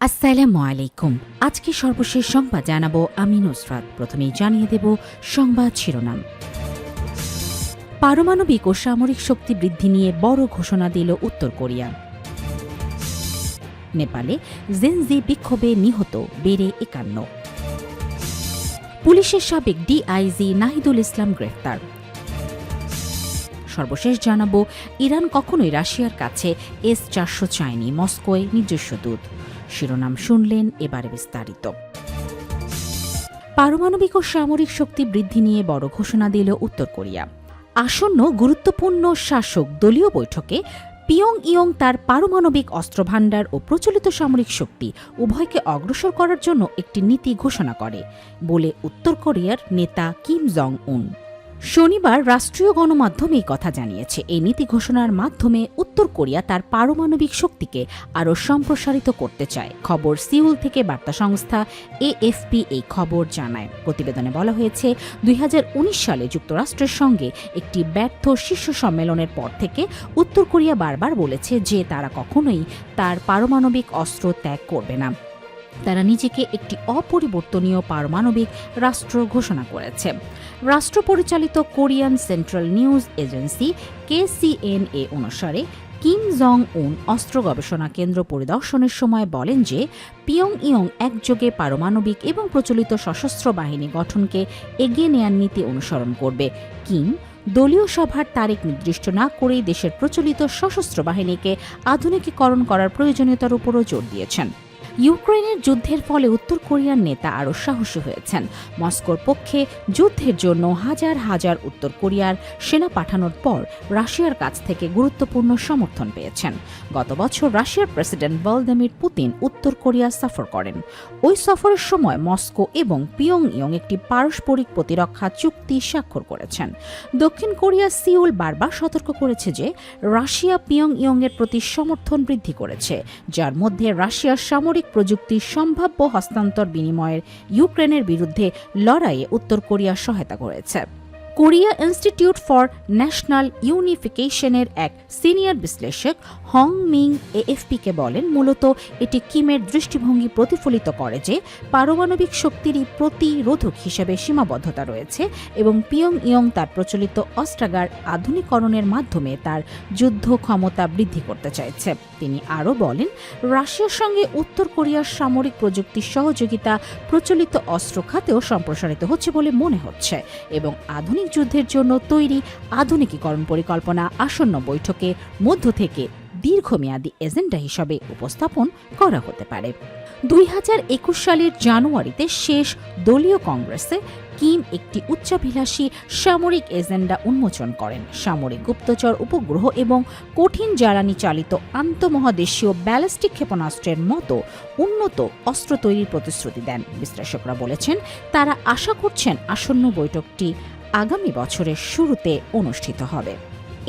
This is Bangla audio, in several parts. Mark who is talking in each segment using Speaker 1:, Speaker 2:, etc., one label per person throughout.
Speaker 1: আসসালামু আলাইকুম। আজকে সর্বশেষ সংবাদ জানাব আমি নুসরাত। প্রথমেই জানিয়ে দেব সংবাদ শিরোনাম। পারমাণবিক ও সামরিক শক্তি বৃদ্ধি নিয়ে বড় ঘোষণা দিল উত্তর কোরিয়া। নেপালে জেনজি বিক্ষোভে নিহত, বেড়ে একান্ন। পুলিশের সাবেক ডিআইজি নাহিদুল ইসলাম গ্রেফতার। সর্বশেষ জানাব, ইরান কখনোই রাশিয়ার কাছে এস চারশো চায়নি, মস্কোয় নিজস্ব দূত। শিরোনাম শুনলেন এবারে বিস্তারিত। পারমাণবিক ও সামরিক শক্তি বৃদ্ধি নিয়ে বড় ঘোষণা দিল উত্তর কোরিয়া। আসন্ন গুরুত্বপূর্ণ শাসক দলীয় বৈঠকে পিয়ং ইয়ং তার পারমাণবিক অস্ত্রভাণ্ডার ও প্রচলিত সামরিক শক্তি উভয়কে অগ্রসর করার জন্য একটি নীতি ঘোষণা করে, বলে উত্তর কোরিয়ার নেতা কিম জং উন শনিবার রাষ্ট্রীয় গণমাধ্যম এই কথা জানিয়েছে। এই নীতি ঘোষণার মাধ্যমে উত্তর কোরিয়া তার পারমাণবিক শক্তিকে আরও সম্প্রসারিত করতে চায়। খবর সিউল থেকে বার্তা সংস্থা এএফপি এই খবর জানায়। প্রতিবেদনে বলা হয়েছে, দুই হাজার উনিশ সালে যুক্তরাষ্ট্রের সঙ্গে একটি ব্যর্থ শীর্ষ সম্মেলনের পর থেকে উত্তর কোরিয়া বারবার বলেছে যে তারা কখনোই তার পারমাণবিক অস্ত্র ত্যাগ করবে না। তারা নিজেকে একটি অপরিবর্তনীয় পারমাণবিক রাষ্ট্র ঘোষণা করেছে। রাষ্ট্র পরিচালিত Korean central news agency KCNA অনুসারে, কিম জং উন অস্ত্র গবেষণা কেন্দ্র পরিদর্শনের সময় বলেন যে পিয়ং ইয়ং একযোগে পারমাণবিক এবং প্রচলিত সশস্ত্র বাহিনী গঠনকে এগিয়ে নেয়ার নীতি অনুসরণ করবে। কিম, দলীয় সভার তারিখ নির্দিষ্ট না করেই দেশের প্রচলিত সশস্ত্র বাহিনীকে আধুনিকীকরণ করার প্রয়োজনীয়তার উপরও জোর দিয়েছেন। ইউক্রেনের যুদ্ধের ফলে উত্তর কোরিয়ার নেতা আরও সাহসী হয়েছেন। মস্কোর পক্ষে যুদ্ধের জন্য হাজার হাজার উত্তর কোরিয়ার সেনা পাঠানোর পর রাশিয়ার কাছ থেকে গুরুত্বপূর্ণ সমর্থন পেয়েছেন। গত বছর রাশিয়ার প্রেসিডেন্ট ভলদিমির পুতিন উত্তর কোরিয়া সফর করেন। ওই সফরের সময় মস্কো এবং পিয়ং ইয়ং একটি পারস্পরিক প্রতিরক্ষা চুক্তি স্বাক্ষর করেছেন। দক্ষিণ কোরিয়া সিউল বারবার সতর্ক করেছে যে রাশিয়া পিয়ং ইয়ং এর প্রতি সমর্থন বৃদ্ধি করেছে, যার মধ্যে রাশিয়ার সামরিক প্রযুক্তির সম্ভাব্য হস্তান্তর বিনিময়ের ইউক্রেনের বিরুদ্ধে লড়াইয়ে উত্তর কোরিয়া সহায়তা করেছে। কোরিয়া ইনস্টিটিউট ফর ন্যাশনাল ইউনিফিকেশনের এক সিনিয়র বিশ্লেষক হং মিং এএফপিকে বলেন, মূলত এটি কিমের দৃষ্টিভঙ্গি প্রতিফলিত করে যে পারমাণবিক শক্তিরই প্রতিরোধক হিসেবে সীমাবদ্ধতা রয়েছে এবং পিয়ং ইয়ং তার প্রচলিত অস্ত্রাগার আধুনিকরণের মাধ্যমে তার যুদ্ধ ক্ষমতা বৃদ্ধি করতে চাইছে। তিনি আরও বলেন, রাশিয়ার সঙ্গে উত্তর কোরিয়ার সামরিক প্রযুক্তির সহযোগিতা প্রচলিত অস্ত্র খাতেও সম্প্রসারিত হচ্ছে বলে মনে হচ্ছে এবং আধুনিক যুদ্ধের জন্য তৈরি আধুনিকীকরণ পরিকল্পনা আসন্ন বৈঠকে মধ্য থেকে দীর্ঘমেয়াদী এজেন্ডা হিসাবে উপস্থাপন করা হতে পারে। দুই হাজার একুশ সালের জানুয়ারিতে শেষ দলীয় কংগ্রেসে কিম একটি উচ্চাভিলাষী সামরিক এজেন্ডা উন্মোচন করেন। সামরিক গুপ্তচর উপগ্রহ এবং কঠিন জ্বালানি চালিত আন্তঃমহাদেশীয় ব্যালিস্টিক ক্ষেপণাস্ত্রের মতো উন্নত অস্ত্র তৈরির প্রতিশ্রুতি দেন। বিশ্লেষকরা বলেছেন, তারা আশা করছেন আসন্ন বৈঠকটি আগামী বছরের শুরুতে অনুষ্ঠিত হবে।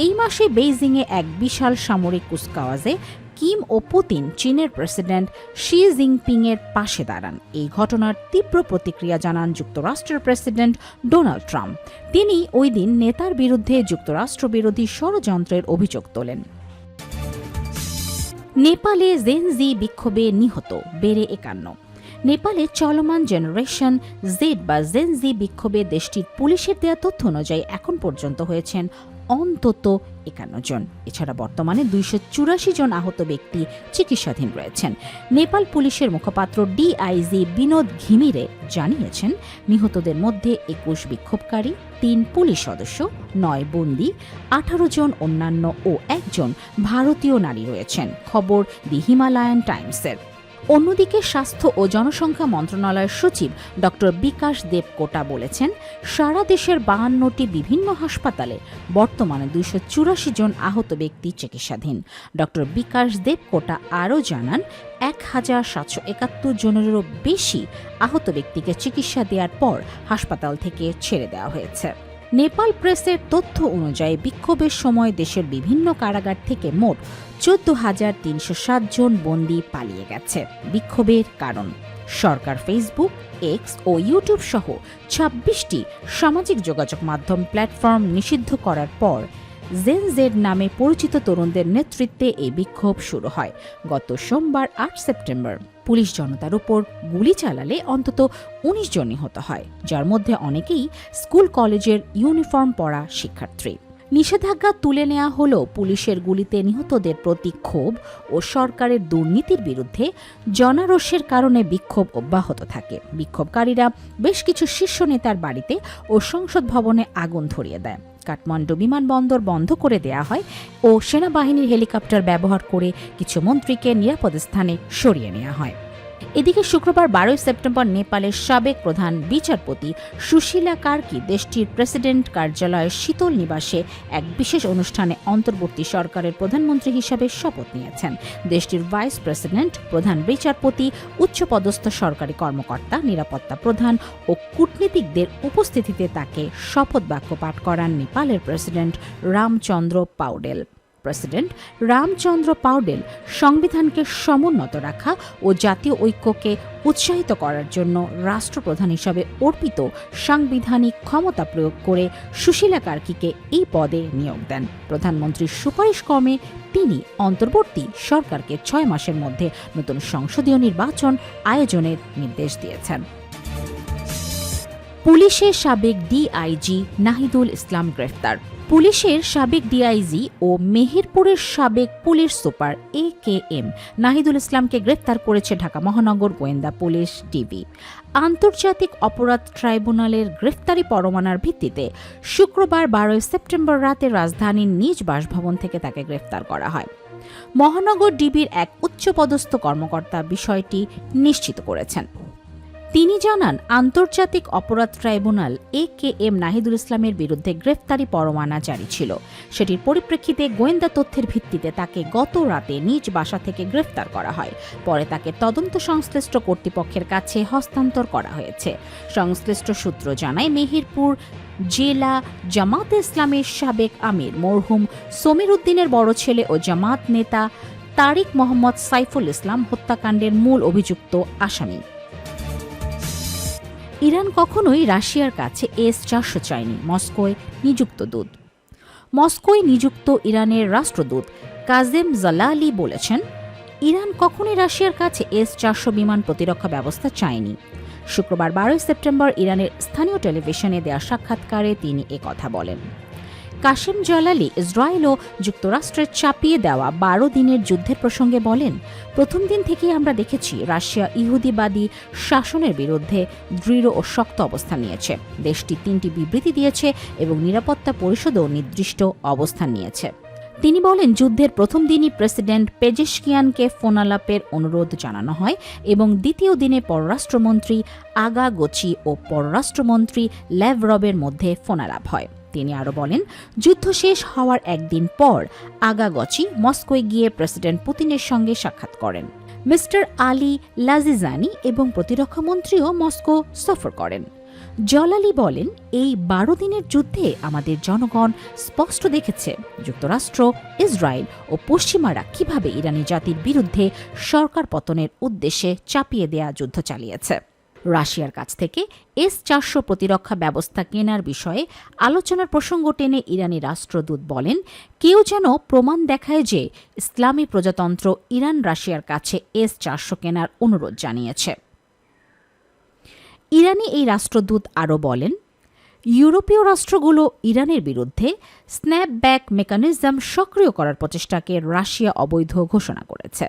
Speaker 1: এই মাসে বেইজিংয়ে এক বিশাল সামরিক কুচকাওয়াজে কিম ও পুতিন চীনের প্রেসিডেন্ট শি জিনপিং এর পাশে দাঁড়ান। এই ঘটনার তীব্র প্রতিক্রিয়া জানান যুক্তরাষ্ট্রের প্রেসিডেন্ট ডোনাল্ড ট্রাম্প। তিনি ওই দিন নেতার বিরুদ্ধে যুক্তরাষ্ট্র বিরোধী ষড়যন্ত্রের অভিযোগ তোলেন। নেপালে জেনজি বিক্ষোভে নিহত, বেড়ে একান্ন। নেপালে চলমান জেনারেশন জেড বা জেনজি বিক্ষোভে দেশটির পুলিশের দেয়া তথ্য অনুযায়ী এখন পর্যন্ত হয়েছেন অন্তত একান্ন জন। এছাড়া বর্তমানে দুইশো চুরাশি জন আহত ব্যক্তি চিকিৎসাধীন রয়েছেন। নেপাল পুলিশের মুখপাত্র ডিআইজি বিনোদ ঘিমিরে জানিয়েছেন, নিহতদের মধ্যে একুশ বিক্ষোভকারী, তিন পুলিশ সদস্য, নয় বন্দি, আঠারো জন অন্যান্য ও একজন ভারতীয় নারী রয়েছেন। খবর দি হিমালয়ান টাইমসের। অন্যদিকে স্বাস্থ্য ও জনসংখ্যা মন্ত্রণালয়ের সচিব ড বিকাশ দেব কোটা বলেছেন, সারা দেশের বাহান্নটি বিভিন্ন হাসপাতালে বর্তমানে দুইশো চুরাশি জন আহত ব্যক্তি চিকিৎসাধীন। ড বিকাশ দেব কোটা আরও জানান, এক হাজার সাতশো একাত্তর জনেরও বেশি আহত ব্যক্তিকে চিকিৎসা দেওয়ার পর হাসপাতাল থেকে ছেড়ে দেওয়া হয়েছে। নেপাল প্রেসের তথ্য অনুযায়ী বিক্ষোভের সময় দেশের বিভিন্ন কারাগার থেকে মোট চোদ্দ হাজার তিনশো জন বন্দী পালিয়ে গেছে। বিক্ষোভের কারণ, সরকার ফেসবুক এক্স ও ইউটিউব সহ ছাব্বিশটি সামাজিক যোগাযোগ মাধ্যম প্ল্যাটফর্ম নিষিদ্ধ করার পর জেন জেড নামে পরিচিত তরুণদের নেতৃত্বে এই বিক্ষোভ শুরু হয় গত সোমবার, আট সেপ্টেম্বর। পুলিশ জনতার উপর গুলি চালালে অন্তত উনিশ জন নিহত হয়, যার মধ্যে অনেকেই স্কুল কলেজের ইউনিফর্ম পরা শিক্ষার্থী। নিষেধাজ্ঞা তুলে নেওয়া হলেও পুলিশের গুলিতে নিহতদের প্রতি ক্ষোভ ও সরকারের দুর্নীতির বিরুদ্ধে জনারোষের কারণে বিক্ষোভ অব্যাহত থাকে। বিক্ষোভকারীরা বেশ কিছু শীর্ষ নেতার বাড়িতে ও সংসদ ভবনে আগুন ধরিয়ে দেয়। কাঠমান্ডু বিমানবন্দর বন্ধ করে দেয়া হয় ও সেনাবাহিনীর হেলিকপ্টার ব্যবহার করে কিছু মন্ত্রীকে নিরাপদ স্থানে সরিয়ে নেওয়া হয়। এদিকে শুক্রবার বারোই সেপ্টেম্বর নেপালের সাবেক প্রধান বিচারপতি সুশীলা কার্কি দেশটির প্রেসিডেন্ট কার্যালয়ের শীতল নিবাসে এক বিশেষ অনুষ্ঠানে অন্তর্বর্তী সরকারের প্রধানমন্ত্রী হিসাবে শপথ নিয়েছেন। দেশটির ভাইস প্রেসিডেন্ট, প্রধান বিচারপতি, উচ্চপদস্থ সরকারি কর্মকর্তা, নিরাপত্তা প্রধান ও কূটনীতিকদের উপস্থিতিতে তাকে শপথ বাক্য পাঠ করান নেপালের প্রেসিডেন্ট রামচন্দ্র পাউডেল। প্রেসিডেন্ট রামচন্দ্র পাউডেল সংবিধানকে সমুন্নত রাখা ও জাতীয় ঐক্যকে উৎসাহিত করার জন্য রাষ্ট্রপ্রধান হিসাবে অর্পিত সাংবিধানিক ক্ষমতা প্রয়োগ করে সুশীলা কার্কিকে এই পদে নিয়োগ দেন। প্রধানমন্ত্রীর সুপারিশ কর্মে তিনি অন্তর্বর্তী সরকারকে ছয় মাসের মধ্যে নতুন সংসদীয় নির্বাচন আয়োজনের নির্দেশ দিয়েছেন। পুলিশের সাবেক ডিআইজি নাহিদুল ইসলাম গ্রেফতার। পুলিশের সাবেক ডিআইজি ও মেহেরপুরের সাবেক police super A K M Nahidul ইসলামকে গ্রেফতার করেছে ঢাকা মহানগর গোয়েন্দা পুলিশ ডিবি। আন্তর্জাতিক অপরাধ ট্রাইব্যুনালের গ্রেফতারি পরমানার ভিত্তিতে শুক্রবার বারোই সেপ্টেম্বর রাতে রাজধানীর নিজ বাসভবন থেকে তাকে গ্রেফতার করা হয়। মহানগর ডিবির এক উচ্চপদস্থ কর্মকর্তা বিষয়টি নিশ্চিত করেছেন। তিনি জানান, আন্তর্জাতিক অপরাধ tribunal A K M Nahidul ইসলামের বিরুদ্ধে গ্রেফতারি পরোয়ানা জারি ছিল। সেটির পরিপ্রেক্ষিতে গোয়েন্দা তথ্যের ভিত্তিতে তাকে গত রাতে নিজ বাসা থেকে গ্রেফতার করা হয়। পরে তাকে তদন্ত সংশ্লিষ্ট কর্তৃপক্ষের কাছে হস্তান্তর করা হয়েছে। সংশ্লিষ্ট সূত্র জানায়, মেহেরপুর জেলা জামাত ইসলামের সাবেক আমির মরহুম সমীর উদ্দিনের বড় ছেলে ও জামাত নেতা তারিক মোহাম্মদ সাইফুল ইসলাম হত্যাকাণ্ডের মূল অভিযুক্ত আসামি। ইরান কখনোই রাশিয়ার কাছে এস চারশো চায়নি, মস্কোয় নিযুক্ত দূত। মস্কোয় নিযুক্ত ইরানের রাষ্ট্রদূত কাজেম জালালি বলেছেন, ইরান কখনোই রাশিয়ার কাছে এস চারশো বিমান প্রতিরক্ষা ব্যবস্থা চায়নি। শুক্রবার বারোই সেপ্টেম্বর ইরানের স্থানীয় টেলিভিশনে দেওয়া সাক্ষাৎকারে তিনি কথা বলেন। কাশেম জালালি ইসরায়েল ও যুক্তরাষ্ট্রের চাপিয়ে দেওয়া বারো দিনের যুদ্ধের প্রসঙ্গে বলেন, প্রথম দিন থেকেই আমরা দেখেছি রাশিয়া ইহুদিবাদী শাসনের বিরুদ্ধে দৃঢ় ও শক্ত অবস্থান নিয়েছে। দেশটি তিনটি বিবৃতি দিয়েছে এবং নিরাপত্তা পরিষদও নির্দিষ্ট অবস্থান নিয়েছে। তিনি বলেন, যুদ্ধের প্রথম দিনই প্রেসিডেন্ট পেজেশকিয়ানকে ফোনালাপের অনুরোধ জানানো হয় এবং দ্বিতীয় দিনে পররাষ্ট্রমন্ত্রী আগা গোচি ও পররাষ্ট্রমন্ত্রী ল্যাভরবের মধ্যে ফোনালাপ হয়। তিনি আরও বলেন, যুদ্ধ শেষ হওয়ার একদিন পর আগাগচি মস্কোয় গিয়ে প্রেসিডেন্ট পুতিনের সঙ্গে সাক্ষাৎ করেন। মিস্টার আলী লাজিজানি এবং প্রতিরক্ষামন্ত্রীও মস্কো সফর করেন। জলালি বলেন, এই বারো দিনের যুদ্ধে আমাদের জনগণ স্পষ্ট দেখেছে যুক্তরাষ্ট্র, ইসরায়েল ও পশ্চিমারা কীভাবে ইরানি জাতির বিরুদ্ধে সরকার পতনের উদ্দেশ্যে চাপিয়ে দেয়া যুদ্ধ চালিয়েছে। রাশিয়ার কাছ থেকে এস চারশো প্রতিরক্ষা ব্যবস্থা কেনার বিষয়ে আলোচনার প্রসঙ্গ টেনে ইরানি রাষ্ট্রদূত বলেন, কেউ যেন প্রমাণ দেখায় যে ইসলামী প্রজাতন্ত্র ইরান রাশিয়ার কাছে এস চারশো কেনার অনুরোধ জানিয়েছে। ইরানি এই রাষ্ট্রদূত আরও বলেন, ইউরোপীয় রাষ্ট্রগুলো ইরানের বিরুদ্ধে স্ন্যাপব্যাক মেকানিজম সক্রিয় করার প্রচেষ্টাকে রাশিয়া অবৈধ ঘোষণা করেছে।